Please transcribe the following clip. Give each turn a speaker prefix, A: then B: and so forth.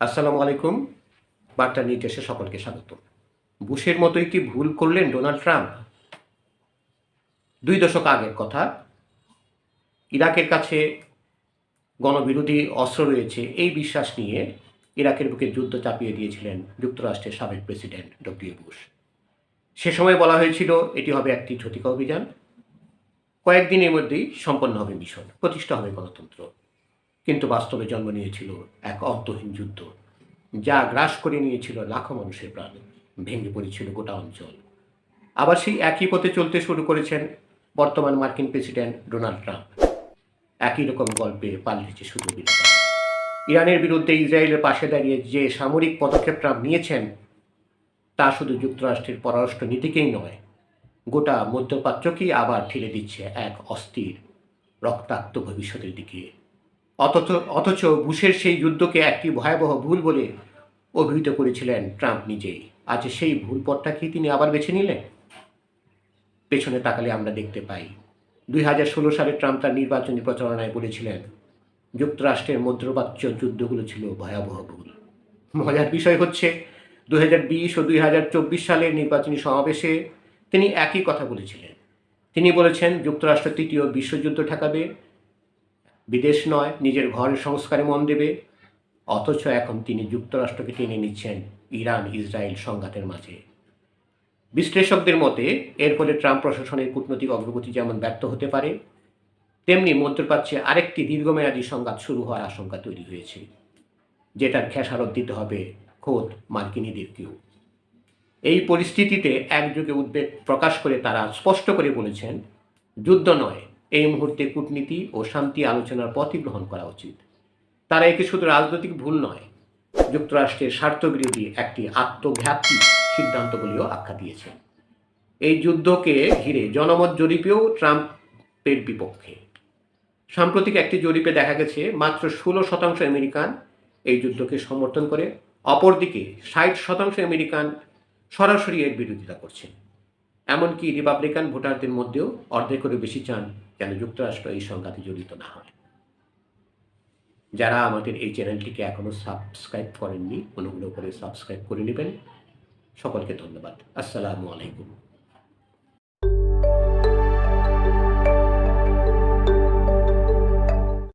A: আসসালামু আলাইকুম। বার্তা নির্দেশে সকলকে স্বাগত। বুশের মতোই কি ভুল করলেন ডোনাল্ড ট্রাম্প? দুই দশক আগের কথা। ইরাকের কাছে গণবিরোধী অস্ত্র রয়েছে, এই বিশ্বাস নিয়ে ইরাকের বুকে যুদ্ধ চাপিয়ে দিয়েছিলেন যুক্তরাষ্ট্রের সাবেক প্রেসিডেন্ট ডব্লিউ বুশ। সে সময় বলা হয়েছিল, এটি হবে একটি ঝটিকা অভিযান। কয়েকদিনের মধ্যেই সম্পন্ন হবে মিশন, প্রতিষ্ঠা হবে গণতন্ত্র। কিন্তু বাস্তবে জন্ম নিয়েছিল এক অন্তহীন যুদ্ধ, যা গ্রাস করে নিয়েছিল লাখো মানুষের প্রাণ, ভেঙে পড়েছিল গোটা অঞ্চল। আবার সেই একই পথে চলতে শুরু করেছেন বর্তমান মার্কিন প্রেসিডেন্ট ডোনাল্ড ট্রাম্প। একই রকম গল্পে পাল্টেছে শুধু ইরানের বিরুদ্ধে ইসরায়েলের পাশে দাঁড়িয়ে যে সামরিক পদক্ষেপ ট্রাম্প নিয়েছেন, তা শুধু যুক্তরাষ্ট্রের পররাষ্ট্র নীতিকেই নয়, গোটা মধ্যপ্রাচ্যকেই আবার ঠেলে দিচ্ছে এক অস্থির, রক্তাক্ত ভবিষ্যতের দিকে। অথচ অথচ বুশের সেই যুদ্ধকে একটি ভয়াবহ ভুল বলে অভিহিত করেছিলেন ট্রাম্প নিজেই। আজ সেই ভুল পথটাকেই তিনি আবার বেছে নিলেন? পেছনে তাকালে আমরা দেখতে পাই। দুই হাজার ষোলো সালে ট্রাম্প তার নির্বাচনী প্রচারণায় বলেছিলেন, যুক্তরাষ্ট্রের মধ্যপ্রাচ্য যুদ্ধগুলো ছিল ভয়াবহ ভুল। মজার বিষয় হচ্ছে দু হাজার বিশ ও দুই হাজার চব্বিশ সালের নির্বাচনী সমাবেশে তিনি একই কথা বলেছিলেন। তিনি বলেছেন, যুক্তরাষ্ট্র তৃতীয় বিশ্বযুদ্ধ ঠেকাবে বিদেশ নয়, নিজের ঘরের সংস্কারে মন দেবে। অথচ এখন তিনি যুক্তরাষ্ট্রকে টেনে নিচ্ছেন ইরান ইসরায়েল সংঘাতের মাঝে। বিশ্লেষকদের মতে, এর ফলে ট্রাম্প প্রশাসনের কূটনৈতিক অগ্রগতি যেমন ব্যর্থ হতে পারে, তেমনি মধ্যপ্রাচ্যে আরেকটি দীর্ঘমেয়াদী সংঘাত শুরু হওয়ার আশঙ্কা তৈরি হয়েছে, যেটার খেসারত দিতে হবে খোদ মার্কিনীদেরকেও এই পরিস্থিতিতে একযোগে উদ্বেগ প্রকাশ করে তারা স্পষ্ট করে বলেছেন, যুদ্ধ নয় এই মুহূর্তে কূটনীতি ও শান্তি আলোচনার পথই গ্রহণ করা উচিত। তারা একে শুধু রাজনৈতিক ভুল নয়, যুক্তরাষ্ট্রের স্বার্থবিরোধী একটি আত্মঘাতী সিদ্ধান্ত বলেও আখ্যা দিয়েছে। এই যুদ্ধকে ঘিরে জনমত জরিপেও ট্রাম্পের বিপক্ষে। সাম্প্রতিক একটি জরিপে দেখা গেছে, মাত্র ষোলো শতাংশ আমেরিকান এই যুদ্ধকে সমর্থন করে, অপরদিকে ষাট শতাংশ আমেরিকান সরাসরি এর বিরোধিতা করছেন। এমনকি রিপাবলিকান ভোটারদের মধ্যেও অর্ধেকেরও বেশি চান যেন যুক্তরাষ্ট্র এই সংঘাতে জড়িত না হয়। যারা আমাদের এই চ্যানেলটিকে এখনও সাবস্ক্রাইব করেননি, অনুগ্রহ করে সাবস্ক্রাইব করে নেবেন। সকলকে ধন্যবাদ। আসসালামু আলাইকুম।